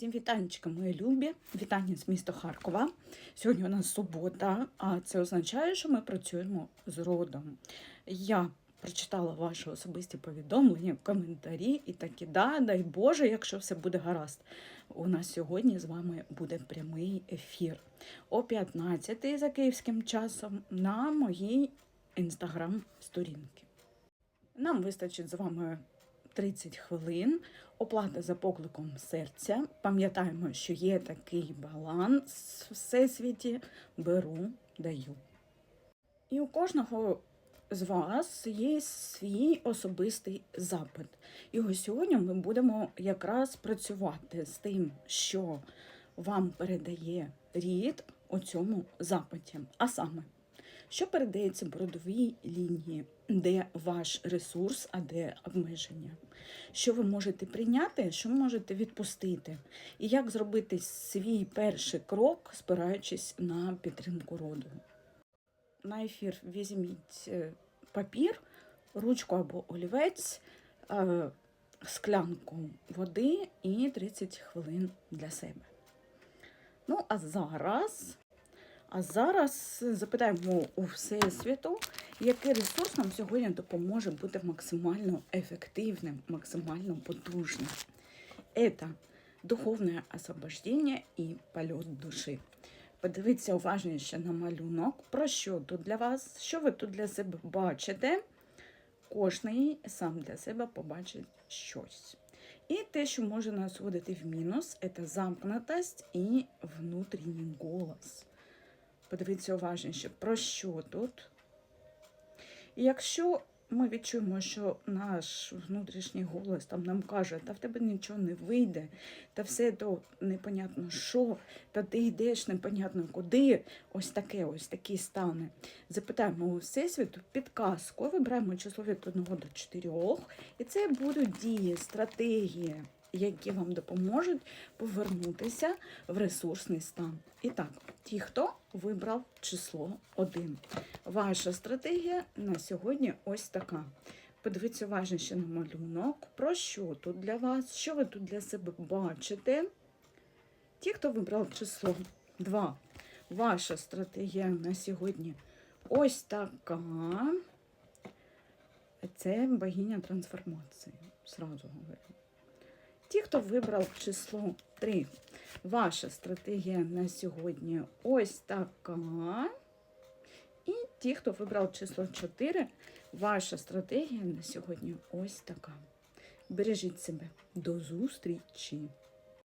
Всім вітанечка, мої любі. Вітання з міста Харкова. Сьогодні у нас субота, а це означає, що ми працюємо з родом. Я прочитала ваші особисті повідомлення, коментарі і такі, да, дай Боже, якщо все буде гаразд. У нас сьогодні з вами буде прямий ефір о 15 за київським часом на моїй інстаграм-сторінці. Нам вистачить з вами 30 хвилин. Оплата за покликом серця. Пам'ятаємо, що є такий баланс в всесвіті. Беру, даю. І у кожного з вас є свій особистий запит. І ось сьогодні ми будемо якраз працювати з тим, що вам передає рід у цьому запиті. А саме, що передається бородовій лінії, де ваш ресурс, а де обмеження? Що ви можете прийняти, що ви можете відпустити? І як зробити свій перший крок, спираючись на підтримку роду? На ефір візьміть е, папір, ручку або олівець, е, склянку води і 30 хвилин для себе. Ну, а зараз а зараз запитаємо у Всесвіту, який ресурс нам сьогодні допоможе бути максимально ефективним, максимально потужним. Это духовне освобождення і польот душі. Подивіться уважніше на малюнок, про що тут для вас, що ви тут для себе бачите. Кожний сам для себе побачить щось. І те, що може нас вводити в мінус, це замкнутость і внутрішній голос. Подивіться уважніше, про що тут. І якщо ми відчуємо, що наш внутрішній голос там нам каже, та в тебе нічого не вийде, та все то непонятно що, та ти йдеш непонятно куди, ось таке, ось такі стани. Запитаємо у Всесвіту підказку, вибираємо число від 1 до 4, і це будуть дії, стратегії які вам допоможуть повернутися в ресурсний стан. І так, ті, хто вибрав число 1. Ваша стратегія на сьогодні ось така. Подивіться уважніше на малюнок. Про що тут для вас? Що ви тут для себе бачите? Ті, хто вибрав число 2. Ваша стратегія на сьогодні ось така. Це богиня трансформації. Сразу говорю. Ті, хто вибрав число 3, ваша стратегія на сьогодні ось така. І ті, хто вибрав число 4, ваша стратегія на сьогодні ось така. Бережіть себе. До зустрічі!